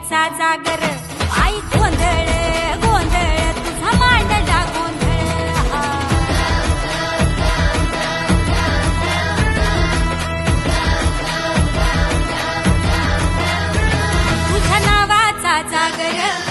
गाईचा जागर. आई गोंधळ गोंधळ तुझा मांडला गोंधळ. तुझ्या नावाचा जागर.